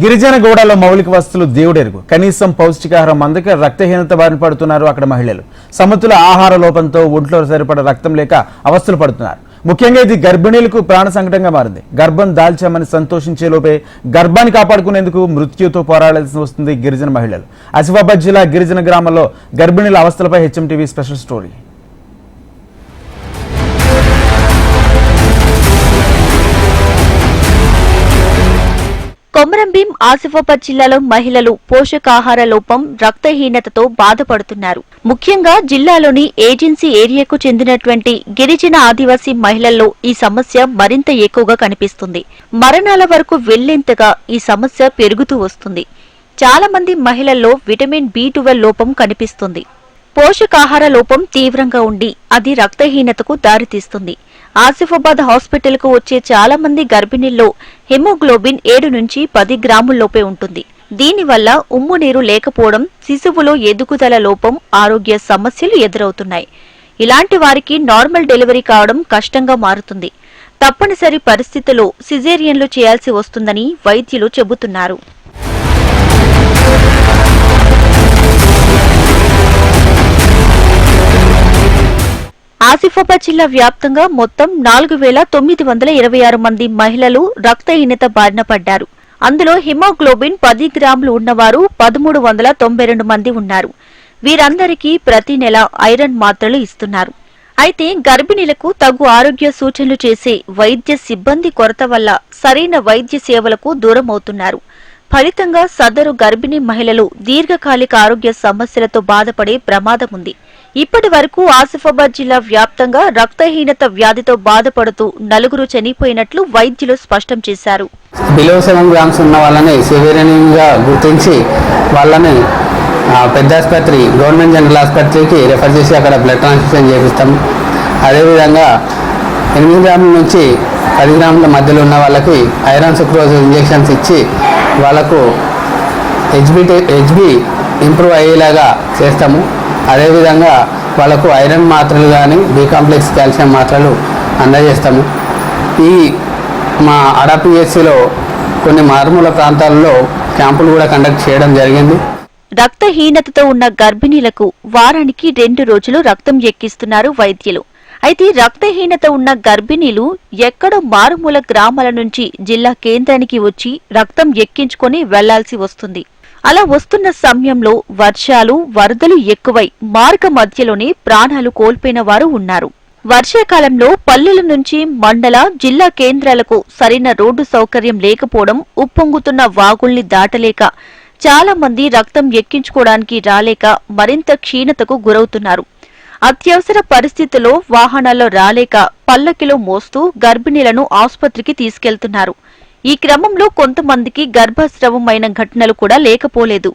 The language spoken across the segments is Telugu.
గిరిజన గూడలో మౌలిక వస్తువులు దేవుడెరుగు. కనీసం పౌష్టికాహారం అందక రక్తహీనత బారిన పడుతున్నారు అక్కడ మహిళలు. సమతుల ఆహార లోపంతో ఒంట్లో సరిపడ రక్తం లేక అవస్థలు పడుతున్నారు. ముఖ్యంగా ఇది గర్భిణీలకు ప్రాణ సంకటంగా మారింది. గర్భం దాల్చామని సంతోషించే లోపే గర్భాన్ని కాపాడుకునేందుకు మృత్యుతో పోరాడాల్సి వస్తుంది గిరిజన మహిళలు. ఆసిఫాబాద్ జిల్లా గిరిజన గ్రామంలో గర్భిణీల అవస్థలపై HM TV special story. Komaram Bheem Asifabad జిల్లాలో మహిళలు పోషకాహార లోపం రక్తహీనతతో బాధపడుతున్నారు. ముఖ్యంగా జిల్లాలోని ఏజెన్సీ ఏరియాకు చెందినటువంటి గిరిజన ఆదివాసీ మహిళల్లో ఈ సమస్య మరింత ఎక్కువగా కనిపిస్తుంది. మరణాల వరకు వెళ్ళేంతగా ఈ సమస్య పెరుగుతూ వస్తుంది. చాలా మంది మహిళల్లో విటమిన్ బి లోపం కనిపిస్తుంది. పోషకాహార లోపం తీవ్రంగా ఉండి అది రక్తహీనతకు దారితీస్తుంది. ఆసిఫాబాద్ హాస్పిటల్కు వచ్చే చాలా మంది గర్భిణీల్లో హెమోగ్లోబిన్ ఏడు నుంచి పది గ్రాముల్లోపే ఉంటుంది. దీనివల్ల ఉమ్ము నీరు లేకపోవడం శిశువులో ఎదుగుదల లోపం ఆరోగ్య సమస్యలు ఎదురవుతున్నాయి. ఇలాంటి వారికి నార్మల్ డెలివరీ కావడం కష్టంగా మారుతుంది. తప్పనిసరి పరిస్థితుల్లో సిజేరియన్లు చేయాల్సి వస్తుందని వైద్యులు చెబుతున్నారు. ఆసిఫాబాద్ జిల్లా వ్యాప్తంగా మొత్తం నాలుగు వేల తొమ్మిది వందల ఇరవై ఆరు మంది మహిళలు రక్తహీనత బారిన పడ్డారు. అందులో హిమోగ్లోబిన్ పది గ్రాములు ఉన్నవారు పదమూడు వందల తొంభై రెండు మంది ఉన్నారు. వీరందరికీ ప్రతి నెల ఐరన్ మాత్రలు ఇస్తున్నారు. అయితే గర్భిణీలకు తగు ఆరోగ్య సూచనలు చేసే వైద్య సిబ్బంది కొరత వల్ల సరైన వైద్య సేవలకు దూరమవుతున్నారు ఫలితంగా సదరు గర్భిణీ మహిళలు దీర్ఘకాలిక ఆరోగ్య సమస్యలతో బాధపడే ప్రమాదం ఉంది. ఇప్పటి వరకు ఆసిఫాబాద్ జిల్లా వ్యాప్తంగా రక్తహీనత వ్యాధితో బాధపడుతూ నలుగురు చనిపోయినట్లు వైద్యులు స్పష్టం చేశారు. బిలో సెవెన్ గ్రామ్స్ ఉన్న వాళ్ళని సివియర్గా గుర్తించి వాళ్ళని పెద్ద ఆసుపత్రి గవర్నమెంట్ జనరల్ ఆసుపత్రికి రెఫర్ చేసి అక్కడ బ్లడ్ ట్రాన్స్ఫ్యూషన్ చేపిస్తాం. అదేవిధంగా ఎనిమిది గ్రాముల నుంచి పది గ్రాముల మధ్యలో ఉన్న వాళ్ళకి ఐరన్ సుక్రోజ్ ఇంజెక్షన్స్ ఇచ్చి వాళ్ళకు హెచ్బి హెచ్బి ఇంప్రూవ్ అయ్యేలాగా చేస్తాము. అదేవిధంగా వాళ్ళకు ఐరన్ మాత్రలు కానీ బి కాంప్లెక్స్ కాల్షియం మాత్రలు అందజేస్తాము. ఈ మా అడపిఎస్సిలో కొన్ని మారుమూల ప్రాంతాల్లో క్యాంపులు కూడా కండక్ట్ చేయడం జరిగింది. రక్తహీనతతో ఉన్న గర్భిణీలకు వారానికి రెండు రోజులు రక్తం ఎక్కిస్తున్నారు వైద్యులు. అయితే రక్తహీనత ఉన్న గర్భిణీలు ఎక్కడో మారుమూల గ్రామాల నుంచి జిల్లా కేంద్రానికి వచ్చి రక్తం ఎక్కించుకొని వెళ్ళాల్సి వస్తుంది. అలా వస్తున్న సమయంలో వర్షాలు వరదలు ఎక్కువై మార్గ మధ్యలోనే ప్రాణాలు కోల్పోయిన వారు ఉన్నారు. వర్షాకాలంలో పల్లెల నుంచి మండల జిల్లా కేంద్రాలకు సరైన రోడ్డు సౌకర్యం లేకపోవడం ఉప్పొంగుతున్న వాగుల్ని దాటలేక చాలా మంది రక్తం ఎక్కించుకోవడానికి రాలేక మరింత క్షీణతకు గురవుతున్నారు. అత్యవసర పరిస్థితుల్లో వాహనాల్లో రాలేక పల్లకిలో మోస్తూ గర్భిణీలను ఆసుపత్రికి తీసుకెళ్తున్నారు. ఈ క్రమంలో కొంతమందికి గర్భస్రవమైన ఘటనలు కూడా లేకపోలేదు.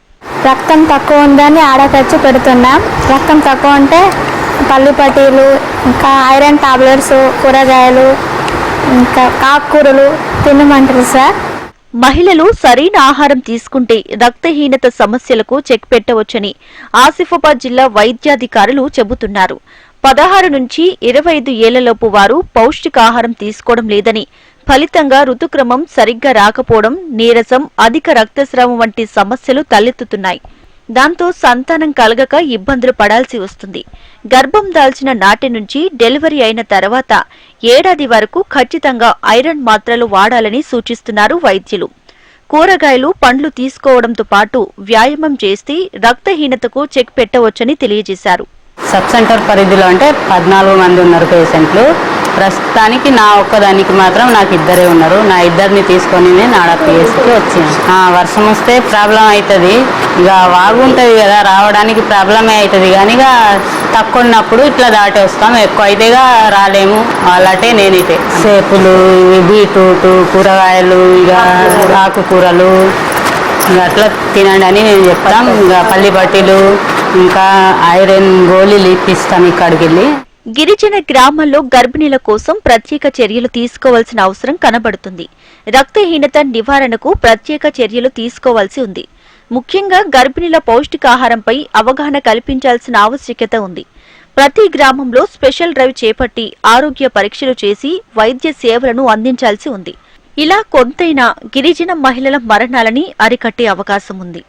రక్తం తక్కువ ఉందని ఆడకొచ్చి పెడుతున్నాం. రక్తం తక్కువ ఉంటే పల్లి పట్టీలు ఇంకా ఐరన్ టాబ్లెట్స్ కూరగాయలు ఇంకా కాకూరలు తినమంటారు సార్. మహిళలు సరైన ఆహారం తీసుకుంటే రక్తహీనత సమస్యలకు చెక్ పెట్టవచ్చని ఆసిఫాబాద్ జిల్లా వైద్యాధికారులు చెబుతున్నారు. పదహారు నుంచి ఇరవై ఐదు ఏళ్ళలోపు వారు పౌష్టికాహారం తీసుకోవడం లేదని ఫలితంగా ఋతుక్రమం సరిగ్గా రాకపోవడం నీరసం అధిక రక్తస్రావం వంటి సమస్యలు తలెత్తుతున్నాయి. దాంతో సంతానం కలగక ఇబ్బందులు పడాల్సి వస్తుంది. గర్భం దాల్చిన నాటి నుంచి డెలివరీ అయిన తర్వాత ఏడాది వరకు ఖచ్చితంగా ఐరన్ మాత్రలు వాడాలని సూచిస్తున్నారు వైద్యులు. కూరగాయలు పండ్లు తీసుకోవడంతో పాటు వ్యాయామం చేస్తే రక్తహీనతకు చెక్ పెట్టవచ్చని తెలియజేశారు. సబ్ సెంటర్ పరిధిలో అంటే పద్నాలుగు మంది ఉన్నారు పేషెంట్లు. ప్రస్తుతానికి నా ఒక్కదానికి మాత్రం నాకు ఇద్దరే ఉన్నారు. నా ఇద్దరిని తీసుకొని నేను ఆడ పిఎస్కి వచ్చాను. వర్షం వస్తే ప్రాబ్లం అవుతుంది ఇక వాగుంటుంది కదా రావడానికి ప్రాబ్లమే అవుతుంది కానీ ఇక తక్కువ ఉన్నప్పుడు ఇట్లా దాటి వస్తాం ఎక్కువ అయితేగా రాలేము. అలాంటే నేనైతే. సేపులు బీట్రూట్ కూరగాయలు ఇక ఆకుకూరలు ఇంకా అట్లా తినండి అని నేను చెప్పడం ఇంకా పల్లి పట్టీలు ఇంకా ఐరన్ గోళీలు ఇప్పిస్తాం ఇక్కడికి వెళ్ళి. గిరిజన గ్రామాల్లో గర్భిణీల కోసం ప్రత్యేక చర్యలు తీసుకోవాల్సిన అవసరం కనబడుతుంది. రక్తహీనత నివారణకు ప్రత్యేక చర్యలు తీసుకోవాల్సి ఉంది. ముఖ్యంగా గర్భిణీల పౌష్టికాహారంపై అవగాహన కల్పించాల్సిన ఆవశ్యకత ఉంది. ప్రతి గ్రామంలో స్పెషల్ డ్రైవ్ చేపట్టి ఆరోగ్య పరీక్షలు చేసి వైద్య సేవలను అందించాల్సి ఉంది. ఇలా కొంతైనా గిరిజన మహిళల మరణాలని అరికట్టే అవకాశం ఉంది.